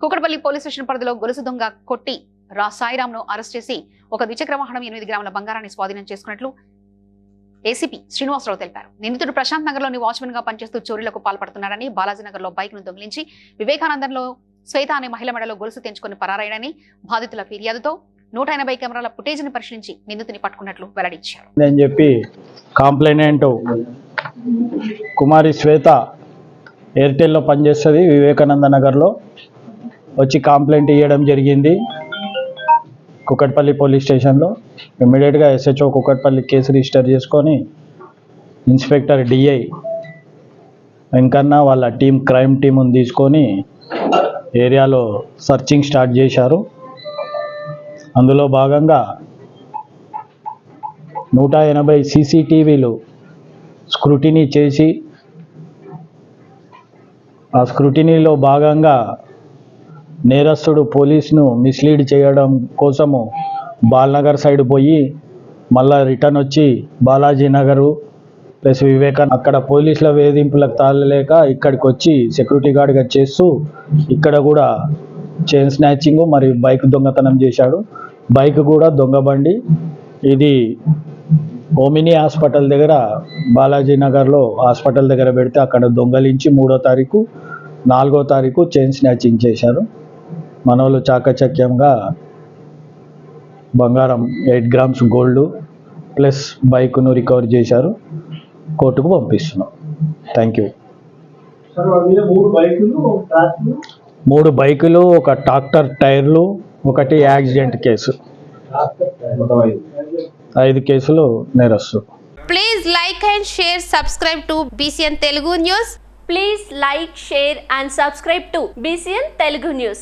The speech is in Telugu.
కుకటపల్లి పోలీస్ స్టేషన్ పరిధిలో గొలుసు దొంగ కొట్టి రా సాయిరామ్ను అరెస్ట్ చేసి ఒక ద్విచక్ర వాహనం ఎనిమిది గ్రాముల బంగారాన్ని స్వాధీనం చేసుకున్నట్లు ఏసీపీ శ్రీనివాసరావు తెలిపారు. నిందితుడు ప్రశాంత్ నగర్లోని వాచ్మెన్గా పనిచేస్తూ చోరీలకు పాల్పడుతున్నాడని బాలాజీ నగర్లో బైక్ను దొంగిలించి వివేకానందంలో శ్వేత అనే మహిళ మెడలో గొలుసు తెంచుకొని పరారైనని బాధితుల ఫిర్యాదుతో నూట ఎనభై కెమెరాల ఫుటేజ్ని పరిశీలించి నిందితుని పట్టుకున్నట్లు వెల్లడించారు. అని చెప్పి కాంప్లైనెంట్ కుమారి శ్వేత ఎయిర్టెల్లో పనిచేస్తుంది వివేకానంద నగర్లో. వచ్చి కంప్లైంట్ ఇవ్వడం జరిగింది. కుక్కట్పల్లి పోలీస్ స్టేషన్లో. ఇమ్మీడియట్గా ఎస్హెచ్ఓ కుక్కట్పల్లి కేసు రిజిస్టర్ చేసుకొని ఇన్స్పెక్టర్ డిఐ వెంకన్న వాళ్ళ టీం క్రైమ్ టీముని తీసుకొని ఏరియాలో సర్చింగ్ స్టార్ట్ చేశారు. అందులో భాగంగా నూట ఎనభై సీసీటీవీలు స్క్రూటినీ చేసి ఆ స్క్రూటినీలో భాగంగా నేరస్తుడు పోలీసును మిస్లీడ్ చేయడం కోసము బాల్నగర్ సైడ్ పోయి మళ్ళా రిటర్న్ వచ్చి బాలాజీ నగరు ప్లస్ వివేకానంద అక్కడ పోలీసుల వేధింపులకు తాళలేక ఇక్కడికి వచ్చి సెక్యూరిటీ గార్డ్గా చేస్తూ ఇక్కడ కూడా చైన్ స్నాచింగ్ మరియు బైక్ దొంగతనం చేశాడు. బైక్ కూడా దొంగ బండి. ఇది ఓమిని హాస్పిటల్ దగ్గర బాలాజీ నగర్లో హాస్పిటల్ దగ్గర పెడితే అక్కడ దొంగలించి మూడో తారీఖు నాలుగో తారీఖు చైన్ స్నాచింగ్ చేశారు. మనోళ్ళు చాకచక్యంగా బంగారం ఎయిట్ గ్రామ్స్ గోల్డ్ ప్లస్ బైక్ను రికవర్ చేశారు. కోర్టుకు పంపిస్తున్నాం. Thank you. మూడు బైకులు ఒక ట్రాక్టర్? మూడు బైకులు ఒక ట్రాక్టర్ టైర్లు ఒకటి యాక్సిడెంట్ కేసు. ఐదు. ఐదు కేసులు నేరస్తు. Please like and share, subscribe to BCN Telugu News. Please like, share and subscribe to BCN Telugu News.